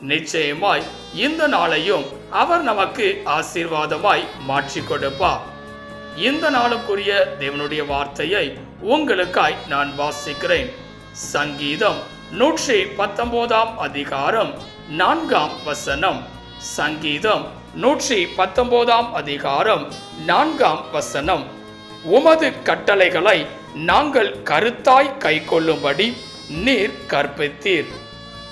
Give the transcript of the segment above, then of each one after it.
நிச்சயமாய் இந்த நாளையும் அவர் நமக்கு ஆசீர்வாதமாய் மாற்றி கொடுப்பார். இந்த நாளுக்குரிய தேவனுடைய வார்த்தையை உங்களுக்காய் நான் வாசிக்கிறேன். சங்கீதம் நூற்றி பத்தொன்பதாம் அதிகாரம் நான்காம் வசனம். சங்கீதம் நூற்றி பத்தொன்பதாம் அதிகாரம் நான்காம் வசனம். உமது கட்டளைகளை நாங்கள் கருத்தாய் கைக்கொள்ளும்படி நீர் கற்பித்தீர்.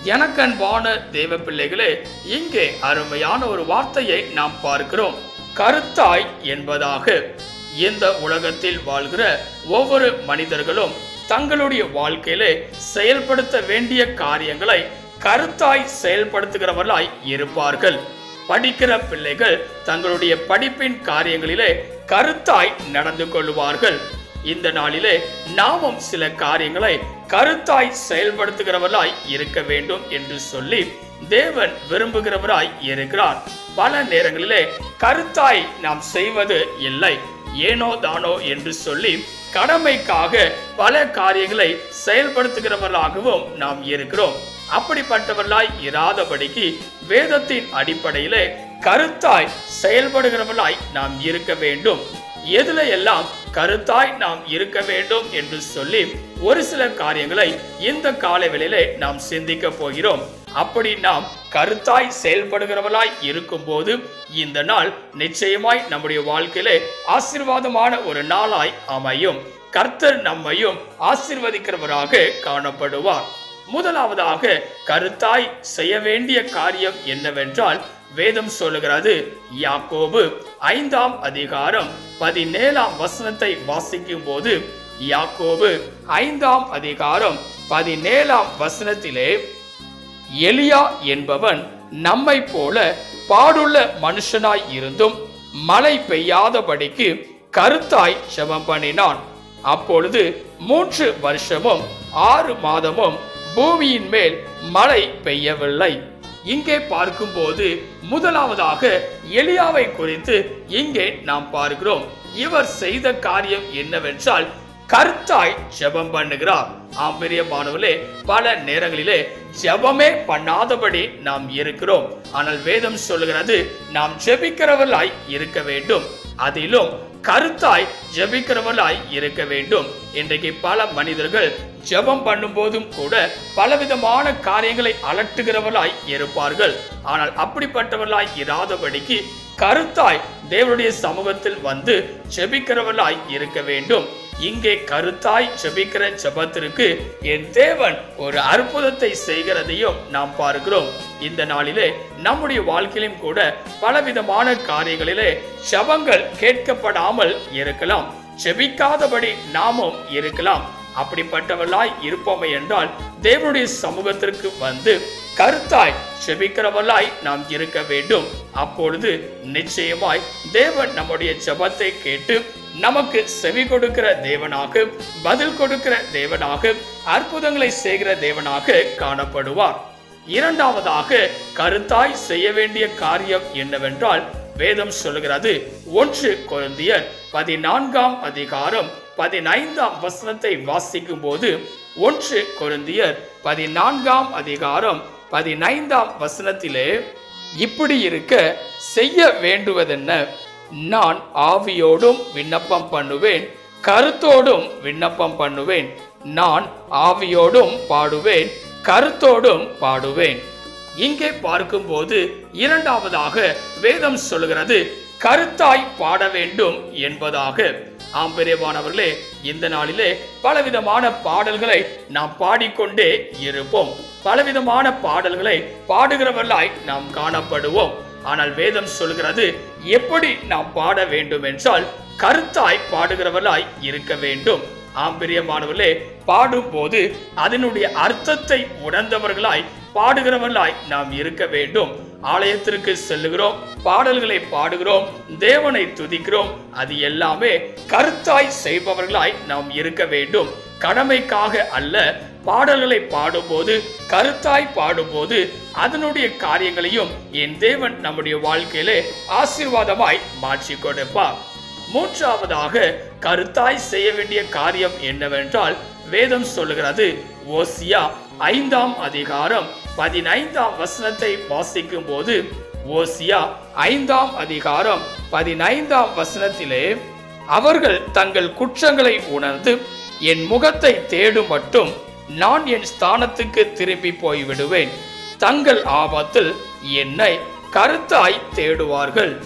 எனக்கன்பான தேவ பிள்ளைகளே இங்கே அருமையான ஒரு வார்த்தையை நாம் பார்க்கிறோம். கருத்தாய் என்பதாக. இந்த உலகத்தில் வாழ்கிற ஒவ்வொரு மனிதர்களும் தங்களுடைய வாழ்க்கையிலே செயல்படுத்த வேண்டிய காரியங்களை கருத்தாய் செயல்படுத்துகிறவர்களாய் இருப்பார்கள். படிக்கிற பிள்ளைகள் தங்களுடைய படிப்பின் காரியங்களிலே கருத்தாய் நடந்து கொள்வார்கள் இந்த நாளிலே நாமும் சில காரியங்களை கருத்தாய் செயல்படுத்துகிறவராய் இருக்க வேண்டும் என்று சொல்லி தேவன் விரும்புகிறவராய் இருக்கிறார். பல நேரங்களிலே கருத்தாய் நாம் செய்வது இல்லை. ஏனோ தானோ என்று சொல்லி கடமைக்காக பல காரியங்களை செயல்படுத்துகிறவர்களாகவும் நாம் இருக்கிறோம். அப்படிப்பட்டவர்களாய் இராதபடிக்கு வேதத்தின் அடிப்படையிலே கருத்தாய் செயல்படுகிறவர்களாய் நாம் இருக்க வேண்டும். எதுல எல்லாம் கருத்தாய் நாம் இருக்க வேண்டும் என்று சொல்லி ஒரு சில காரியங்களை இந்த கால காலவெளியிலே நாம் சிந்திக்க போகிறோம். அப்படி நாம் கருத்தாய் செயல்படுகிறவர்களாய் இருக்கும்போது இந்த நாள் நிச்சயமாய் நம்முடைய வாழ்க்கையிலே ஆசீர்வாதமான ஒரு நாளாய் அமையும். கர்த்தர் நம்மையும் ஆசிர்வதிக்கிறவராக காணப்படுவார். முதலாவதாக கருத்தாய் செய்ய வேண்டிய காரியம் என்னவென்றால் வேதம் சொல்லுகிறது. யாக்கோபு ஐந்தாம் அதிகாரம் பதினேழாம் வசனத்தை வாசிக்கும் போது யாக்கோபு ஐந்தாம் அதிகாரம் பதினேழாம் வசனத்திலே எலியா என்பவன் நம்மை போல பாடுள்ள மனுஷனாய் இருந்தும் மழை பெய்யாதபடிக்கு கருத்தாய் செபம் பண்ணினான். அப்பொழுது மூன்று வருஷமும் ஆறு மாதமும் பூமியின் மேல் மழை பெய்யவில்லை. இங்கே பார்க்கும்போது முதலாவதாக எலியாவை குறித்து இங்கே நாம் பார்க்கிறோம். இவர் செய்த காரியம் என்னவென்றால் கருத்தாய் ஜெபம் பண்ணுகிறார். ஆம் பிரியமானவர்களே பல நேரங்களிலே ஜெபமே பண்ணாதபடி நாம் இருக்கிறோம். ஆனால் வேதம் சொல்லுகிறது நாம் ஜெபிக்கிறவர்களாய் இருக்க வேண்டும். அதிலும் கருத்தாய் ஜபிக்கிறவர்களாய் இருக்க வேண்டும். இன்றைக்கு பல மனிதர்கள் ஜெபம் பண்ணும் போதும் கூட பலவிதமான காரியங்களை அலட்டுகிறவர்களாய் இருப்பார்கள். ஆனால் அப்படிப்பட்டவர்களாய் இராதபடிக்கு கருத்தாய் தேவனுடைய சமூகத்தில் வந்து ஜெபிக்கிறவர்களாய் இருக்க வேண்டும். இங்கே கருத்தாய் செபிக்கிற செபத்திற்கு என் தேவன் ஒரு அற்புதத்தை செய்கிறதையும் நாம் பார்க்கிறோம். இந்த நாளிலே நம்முடைய வாழ்க்கையிலும் கூட பலவிதமான காரியங்களிலே சபங்கள் கேட்கப்படாமல் இருக்கலாம். செபிக்காதபடி நாமும் இருக்கலாம். அப்படிப்பட்டவர்களாய் இருப்போமே என்றால் தேவனுடைய சமூகத்திற்கு வந்து கருத்தாய் செபிக்கிறவர்களாய் நாம் இருக்க வேண்டும். அப்பொழுது நிச்சயமாய் தேவன் நம்முடைய ஜபத்தை கேட்டு நமக்கு செவி கொடுக்கிற தேவனாக பதில் கொடுக்கிற தேவனாக அற்புதங்களை செய்கிற தேவனாக காணப்படுவார். இரண்டாவதாக கருத்தாய் செய்ய வேண்டிய காரியம் என்னவென்றால் வேதம் சொல்லுகிறது ஒன்று கொருந்தியர் பதினான்காம் அதிகாரம் பதினைந்தாம் வசனத்தை வாசிக்கும் போது ஒன்று கொருந்தியர் பதினான்காம் அதிகாரம் பதினைந்தாம் வசனத்திலே இப்படி இருக்க செய்ய வேண்டுவதென்ன? நான் ஆவியோடும் விண்ணப்பம் பண்ணுவேன் கருத்தோடும் விண்ணப்பம் பண்ணுவேன். நான் ஆவியோடும் பாடுவேன் கருத்தோடும் பாடுவேன். இங்கே பார்க்கும்போது இரண்டாவதாக வேதம் சொல்லுகிறது கருத்தாய் பாட வேண்டும் என்பதாக. ஆம் பெரியவானவர்களே இந்த நாளிலே பலவிதமான பாடல்களை நாம் பாடிக்கொண்டே இருப்போம். பலவிதமான பாடல்களை பாடுகிறவர்களாய் நாம் காணப்படுவோம். ஆனால் வேதம் சொல்கிறது எப்படி நாம் பாட வேண்டும் என்றால் கருத்தாய் பாடுகிறவர்களாய் இருக்க வேண்டும். ஆம்பரியமானவர்களே பாடும்போது அதனுடைய அர்த்தத்தை உணர்ந்தவர்களாய் பாடுகிறவர்களாய் நாம் இருக்க வேண்டும். ஆலயத்திற்கு செல்லுகிறோம் பாடல்களை பாடுகிறோம் தேவனை துதிக்கிறோம். அது எல்லாமே கருத்தாய் செய்பவர்களாய் நாம் இருக்க வேண்டும். கடமைக்காக அல்ல பாடல்களை பாடும்போது கருத்தாய் பாடும்போது அதனுடைய காரியங்களையும் என் தேவன் நம்முடைய வாழ்க்கையிலே ஆசீர்வாதமாய் மாற்றி கொடுப்பார். மூன்றாவதாக கருத்தாய் செய்ய வேண்டிய காரியம் என்னவென்றால் வேதம் சொல்லுகிறது ஓசியா ஐந்தாம் அதிகாரம் பதினைந்தாம் வசனத்தை வாசிக்கும் போது ஓசியா ஐந்தாம் அதிகாரம் பதினைந்தாம் வசனத்திலே அவர்கள் தங்கள் குற்றங்களை உணர்ந்து என் முகத்தை தேடும் மட்டும் நான் என் ஸ்தானத்துக்கு திரும்பி போய்விடுவேன். தங்கள் ஆபத்தில் என்னை கருத்தாய் தேடுவார்கள்.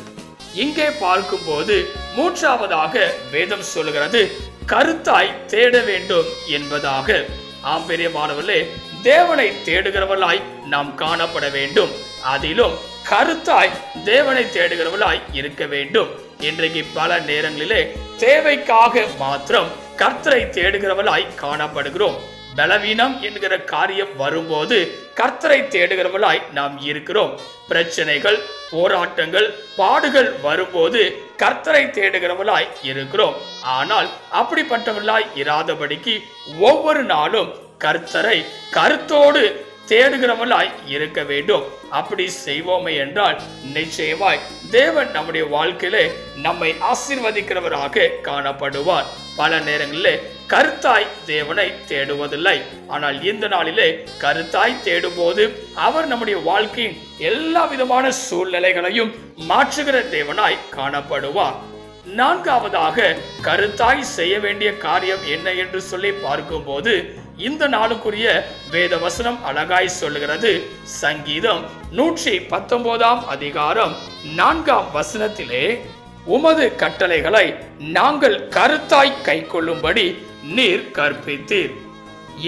இங்கே பார்க்கும்போது மூன்றாவதாக வேதம் சொல்லுகிறது கருத்தாய் தேட வேண்டும் என்பதாக. ஆம்பரியமானவர்களே தேவனை தேடுகிறவர்களாய் நாம் காணப்பட வேண்டும். அதிலும் கருத்தாய் தேவனை தேடுகிறவர்களாய் இருக்க வேண்டும். இன்றைக்கு பல நேரங்களிலே தேவைக்காக மாத்திரம் கர்த்தரை தேடுகிறவர்களாய் காணப்படுகிறோம். பலவீனம் என்கிற காரியம் வரும்போது கர்த்தரை தேடுகிறவர்களாய் நாம் இருக்கிறோம். பிரச்சனைகள் போராட்டங்கள் பாடுகள் வரும்போது கர்த்தரை தேடுகிறவர்களாய் இருக்கிறோம். ஆனால் அப்படிப்பட்டவர்களாய் இராதபடிக்கு ஒவ்வொரு நாளும் கர்த்தரை கருத்தோடு தேடுகிறவர்களாய் இருக்க வேண்டும். அப்படி செய்வோமே என்றால் நிச்சயமாய் தேவன் நம்முடைய வாழ்க்கையிலே நம்மை ஆசீர்வதிக்கிறவராக காணப்படுவார். பல நேரங்களிலே கருத்தாய் தேவனை தேடுவதில்லை. ஆனால் இந்த நாளிலே கருத்தாய் தேடும்போது அவர் நம்முடைய வாழ்க்கையின் எல்லா விதமான சூழ்நிலைகளையும் மாற்றுகிற தேவனாய் காணப்படுவார். நான்காவதாக கருத்தாய் செய்ய வேண்டிய காரியம் என்ன என்று சொல்லி பார்க்கும்போது இந்த நாளுக்குரிய வேத வசனம் அழகாய் சொல்லுகிறது. சங்கீதம் நூற்றி பத்தொன்பதாம் அதிகாரம் நான்காம் வசனத்திலே உமது கட்டளைகளை நாங்கள் கருத்தாய் கைக்கொள்ளும்படி நீர் கற்பித்தீர்.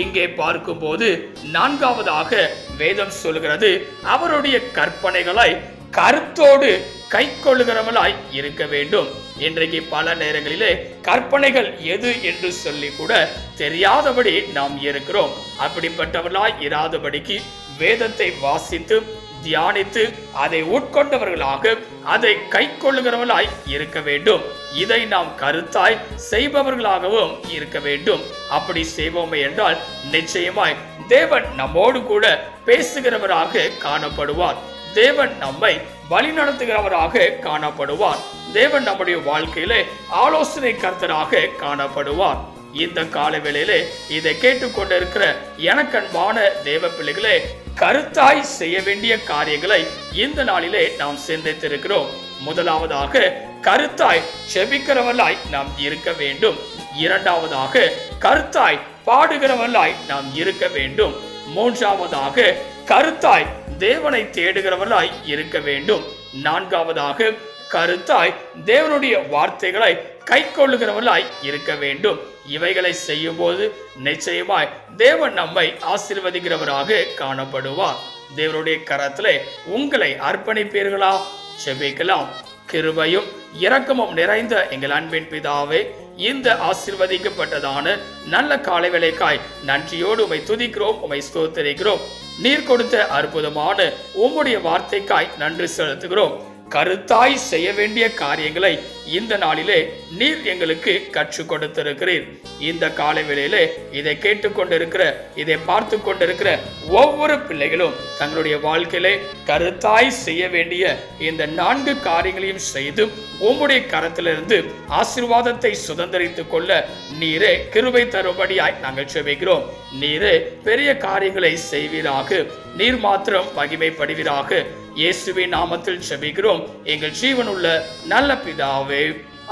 இங்கே பார்க்கும்போது நான்காவதாக வேதம் சொல்கிறது அவருடைய கற்பனைகளை கருத்தோடு கை கொள்ளுகிறவர்களாய் இருக்க வேண்டும். இன்றைக்கு பல நேரங்களிலே கற்பனைகள் எது என்று சொல்லி கூட தெரியாதபடி நாம் இருக்கிறோம். அப்படிப்பட்டவர்களாய் இராதபடிக்கு வேதத்தை வாசித்து தியானித்து அதை உட்கொண்டவர்களாக அதை கை கொள்ளுகிறவர்களாய் இருக்க வேண்டும். இதை நாம் கருத்தாய் செய்பவர்களாகவும் இருக்க வேண்டும். அப்படி செய்வோமே என்றால் நிச்சயமாய் தேவன் நம்மோடு கூட பேசுகிறவராக காணப்படுவார். தேவன் நம்மை வழி நடத்துகிறவராக காணப்படுவார். தேவன் நம்முடைய வாழ்க்கையிலே ஆலோசனை கர்த்தராக காணப்படுவார். இந்த கால வேளையிலே இதை கேட்டுக்கொண்டிருக்கிற எனக்கன்பான தேவ பிள்ளைகளே கருத்தாய் செய்ய வேண்டிய காரியங்களை இந்த நாளிலே நாம் சிந்தித்திருக்கிறோம். முதலாவதாக கருத்தாய் செபிக்கிறவர்களாய் நாம் இருக்க வேண்டும். இரண்டாவதாக கருத்தாய் பாடுகிறவர்களாய் நாம் இருக்க வேண்டும். மூன்றாவதாக கருத்தாய் தேவனை தேடுகிறவர்களாய் இருக்க வேண்டும். நான்காவதாக கருத்தாய் தேவனுடைய வார்த்தைகளை கை கொள்ளுகிறவர்களாய் இருக்க வேண்டும். இவைகளை செய்யும் போது நிச்சயமாய் தேவன் நம்மை ஆசீர்வதிக்கிறவராக காணப்படுவார். தேவனுடைய கரத்திலே உங்களை அர்ப்பணிப்பீர்களா? செபிக்கலாம். கிருபையும் இரக்கமும் நிறைந்த எங்கள் அன்பின் பிதாவே இந்த ஆசிர்வதிக்கப்பட்டதான நல்ல காலை வேலைக்காய் நன்றியோடு உமை துதிக்கிறோம் உமை ஸ்தோத்தரிக்கிறோம். நீர் கொடுத்த அற்புதமான உம்முடைய வார்த்தைக்காய் நன்றி செலுத்துகிறோம். கருத்தாய் செய்ய வேண்டிய காரியங்களை இந்த நாளிலே நீர் எங்களுக்கு கற்றுக் கொடுத்திருக்கிறீர். இந்த காலை வேளையிலே இதை கேட்டுக்கொண்டிருக்கிற இதை பார்த்து கொண்டிருக்கிற ஒவ்வொரு பிள்ளைகளும் தங்களுடைய வாழ்க்கையிலே கருத்தாய் செய்ய வேண்டிய இந்த நான்கு காரியங்களையும் செய்து உம்முடைய கரத்திலிருந்து ஆசீர்வாதத்தை சுதந்திரித்துக் கொள்ள நீரே கிருபை தரும்படியாய் நாங்கள் செபிக்கிறோம். நீரே பெரிய காரியங்களை செய்வீராக. நீர் மாத்திரம் மகிமைப்படுவீராக. இயேசுவின் நாமத்தில் செபிக்கிறோம். எங்கள் ஜீவனுள்ள நல்ல பிதாவே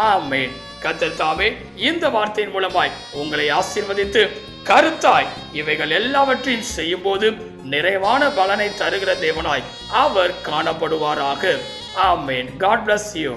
ஆமேன். கத்தல் தாமே இந்த வார்த்தையின் மூலமாய் உங்களை ஆசீர்வதித்து கருத்தாய் இவைகள் எல்லாவற்றையும் செய்யும் போது நிறைவான பலனை தருகிற தேவனாய் அவர் காணப்படுவாராக. ஆமேன். God bless you